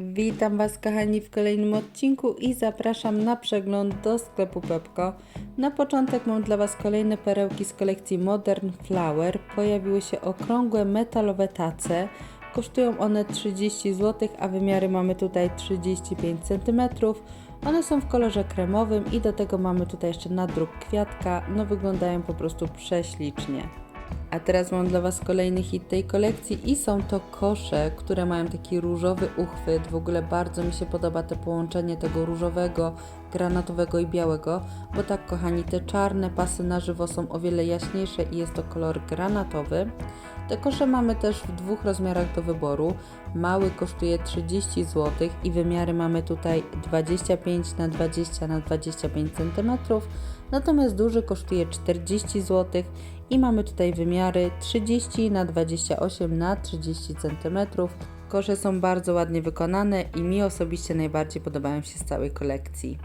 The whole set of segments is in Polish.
Witam Was kochani w kolejnym odcinku i zapraszam na przegląd do sklepu Pepko. Na początek mam dla Was kolejne perełki z kolekcji Modern Flower. Pojawiły się okrągłe metalowe tace. Kosztują one 30 zł, a wymiary mamy tutaj 35 cm. One są w kolorze kremowym i do tego mamy tutaj jeszcze nadruk kwiatka. No wyglądają po prostu prześlicznie. A teraz mam dla Was kolejny hit tej kolekcji i są to kosze, które mają taki różowy uchwyt. W ogóle bardzo mi się podoba to połączenie tego różowego, granatowego i białego, bo tak kochani, te czarne pasy na żywo są o wiele jaśniejsze i jest to kolor granatowy. Te kosze mamy też w dwóch rozmiarach do wyboru. Mały kosztuje 30 zł i wymiary mamy tutaj 25 na 20 na 25 cm, natomiast duży kosztuje 40 zł i mamy tutaj wymiary 30 na 28 na 30 cm. Kosze są bardzo ładnie wykonane i mi osobiście najbardziej podobają się z całej kolekcji.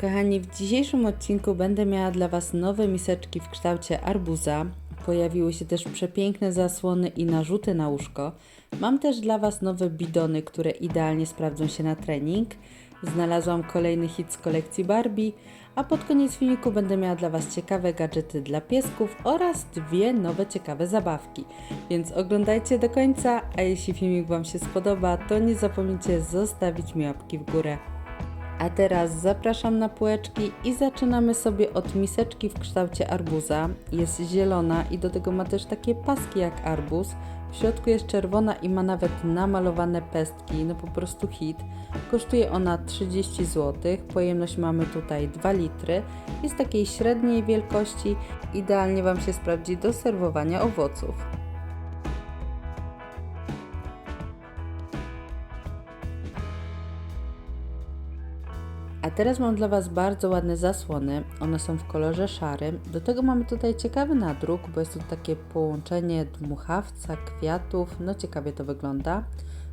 Kochani, w dzisiejszym odcinku będę miała dla Was nowe miseczki w kształcie arbuza. Pojawiły się też przepiękne zasłony i narzuty na łóżko. Mam też dla Was nowe bidony, które idealnie sprawdzą się na trening. Znalazłam kolejny hit z kolekcji Barbie, a pod koniec filmiku będę miała dla Was ciekawe gadżety dla piesków oraz dwie nowe ciekawe zabawki. Więc oglądajcie do końca, a jeśli filmik Wam się spodoba, to nie zapomnijcie zostawić mi łapki w górę. A teraz zapraszam na półeczki i zaczynamy sobie od miseczki w kształcie arbuza. Jest zielona i do tego ma też takie paski jak arbuz. W środku jest czerwona i ma nawet namalowane pestki, no po prostu hit. Kosztuje ona 30 zł. Pojemność mamy tutaj 2 litry. Jest takiej średniej wielkości. Idealnie Wam się sprawdzi do serwowania owoców. Teraz mam dla Was bardzo ładne zasłony. One są w kolorze szarym. Do tego mamy tutaj ciekawy nadruk, bo jest tu takie połączenie dmuchawca, kwiatów. No ciekawie to wygląda.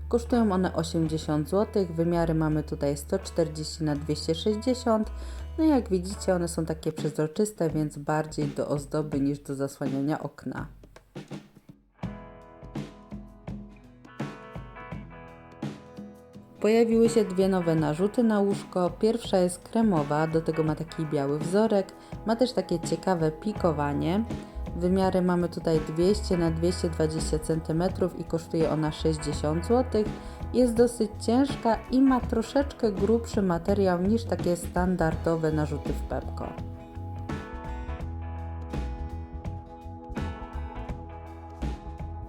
Kosztują one 80 zł. Wymiary mamy tutaj 140 na 260. No jak widzicie, one są takie przezroczyste, więc bardziej do ozdoby niż do zasłaniania okna. Pojawiły się dwie nowe narzuty na łóżko. Pierwsza jest kremowa, do tego ma taki biały wzorek. Ma też takie ciekawe pikowanie. Wymiary mamy tutaj 200 na 220 cm i kosztuje ona 60 zł. Jest dosyć ciężka i ma troszeczkę grubszy materiał niż takie standardowe narzuty w Pepko.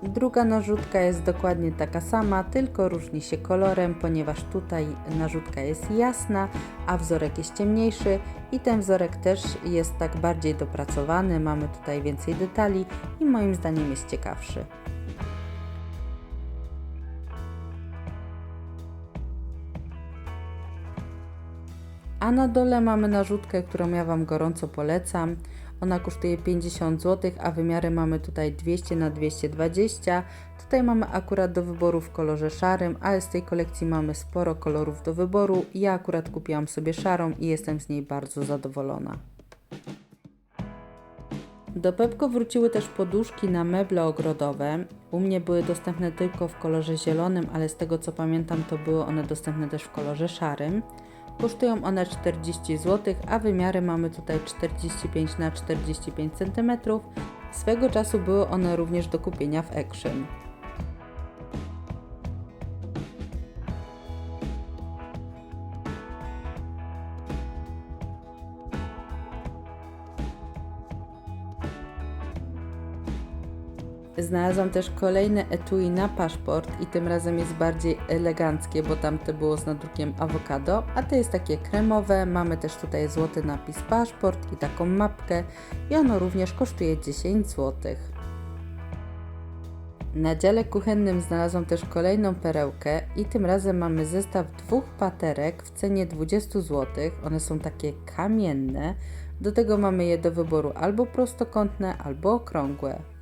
Druga narzutka jest dokładnie taka sama, tylko różni się kolorem, ponieważ tutaj narzutka jest jasna, a wzorek jest ciemniejszy i ten wzorek też jest tak bardziej dopracowany, mamy tutaj więcej detali i moim zdaniem jest ciekawszy. A na dole mamy narzutkę, którą ja Wam gorąco polecam. Ona kosztuje 50 zł, a wymiary mamy tutaj 200 na 220. Tutaj mamy akurat do wyboru w kolorze szarym, ale z tej kolekcji mamy sporo kolorów do wyboru. Ja akurat kupiłam sobie szarą i jestem z niej bardzo zadowolona. Do Pepko wróciły też poduszki na meble ogrodowe. U mnie były dostępne tylko w kolorze zielonym, ale z tego co pamiętam to były one dostępne też w kolorze szarym. Kosztują one 40 zł, a wymiary mamy tutaj 45 na 45 cm. Swego czasu były one również do kupienia w Action. Znalazłam też kolejne etui na paszport i tym razem jest bardziej eleganckie, bo tamte było z nadrukiem awokado, a to jest takie kremowe. Mamy też tutaj złoty napis paszport i taką mapkę i ono również kosztuje 10 zł. Na dziale kuchennym znalazłam też kolejną perełkę i tym razem mamy zestaw dwóch paterek w cenie 20 zł. One są takie kamienne. Do tego mamy je do wyboru albo prostokątne, albo okrągłe.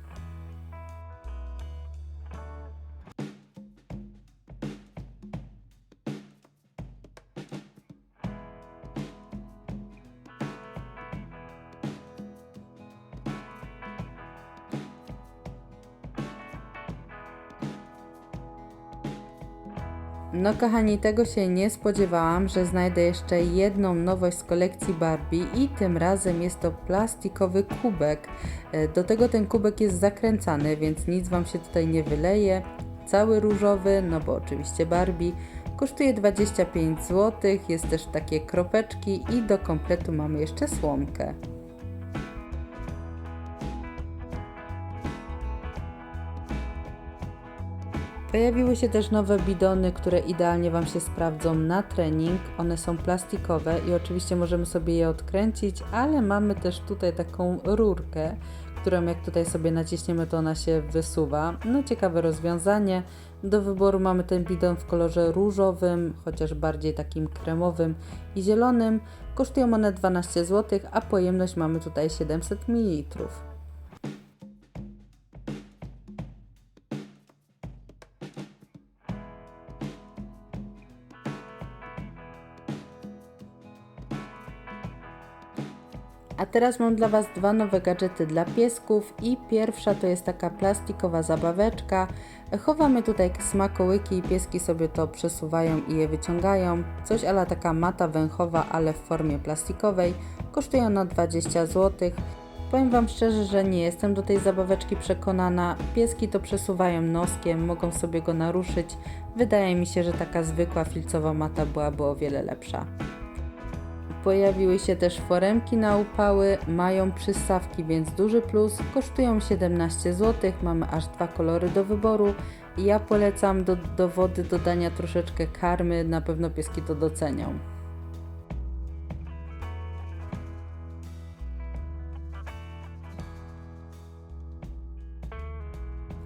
No kochani, tego się nie spodziewałam, że znajdę jeszcze jedną nowość z kolekcji Barbie i tym razem jest to plastikowy kubek. E, Do tego ten kubek jest zakręcany, więc nic Wam się tutaj nie wyleje. Cały różowy, no bo oczywiście Barbie. Kosztuje 25 zł, jest też takie kropeczki i do kompletu mamy jeszcze słomkę. Pojawiły się też nowe bidony, które idealnie Wam się sprawdzą na trening. One są plastikowe i oczywiście możemy sobie je odkręcić, ale mamy też tutaj taką rurkę, którą jak tutaj sobie naciśniemy, to ona się wysuwa. No ciekawe rozwiązanie. Do wyboru mamy ten bidon w kolorze różowym, chociaż bardziej takim kremowym i zielonym. Kosztują one 12 zł, a pojemność mamy tutaj 700 ml. A teraz mam dla Was dwa nowe gadżety dla piesków i pierwsza to jest taka plastikowa zabaweczka. Chowamy tutaj smakołyki i pieski sobie to przesuwają i je wyciągają. Coś ala taka mata węchowa, ale w formie plastikowej. Kosztuje ona 20 zł. Powiem Wam szczerze, że nie jestem do tej zabaweczki przekonana. Pieski to przesuwają noskiem, mogą sobie go naruszyć. Wydaje mi się, że taka zwykła filcowa mata byłaby o wiele lepsza. Pojawiły się też foremki na upały, mają przystawki, więc duży plus. Kosztują 17 zł, mamy aż dwa kolory do wyboru. Ja polecam do, do wody dodania troszeczkę karmy, na pewno pieski to docenią.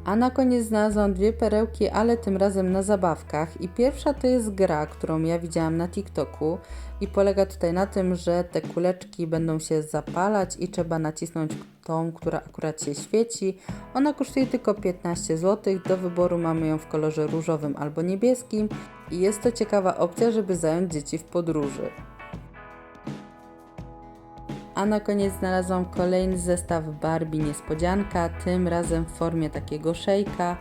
A na koniec znalazłam dwie perełki, ale tym razem na zabawkach. I pierwsza to jest gra, którą ja widziałam na TikToku i polega tutaj na tym, że te kuleczki będą się zapalać i trzeba nacisnąć tą, która akurat się świeci. Ona kosztuje tylko 15 zł. Do wyboru mamy ją w kolorze różowym albo niebieskim i jest to ciekawa opcja, żeby zająć dzieci w podróży. A na koniec znalazłam kolejny zestaw Barbie Niespodzianka, tym razem w formie takiego szejka.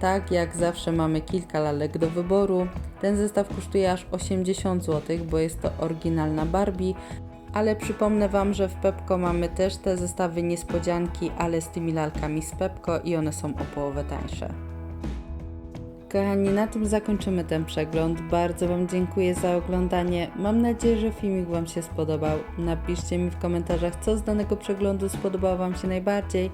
Tak jak zawsze mamy kilka lalek do wyboru. Ten zestaw kosztuje aż 80 zł, bo jest to oryginalna Barbie. Ale przypomnę Wam, że w Pepko mamy też te zestawy niespodzianki, ale z tymi lalkami z Pepko i one są o połowę tańsze. Kochani, na tym zakończymy ten przegląd. Bardzo Wam dziękuję za oglądanie. Mam nadzieję, że filmik Wam się spodobał. Napiszcie mi w komentarzach, co z danego przeglądu spodobało Wam się najbardziej.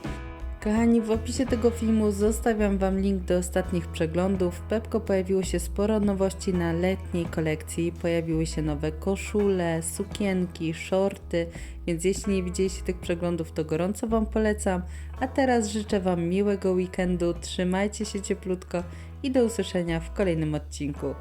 Kochani, w opisie tego filmu zostawiam Wam link do ostatnich przeglądów. W Pepko pojawiło się sporo nowości na letniej kolekcji. Pojawiły się nowe koszule, sukienki, shorty, więc jeśli nie widzieliście tych przeglądów, to gorąco Wam polecam. A teraz życzę Wam miłego weekendu, trzymajcie się cieplutko i do usłyszenia w kolejnym odcinku.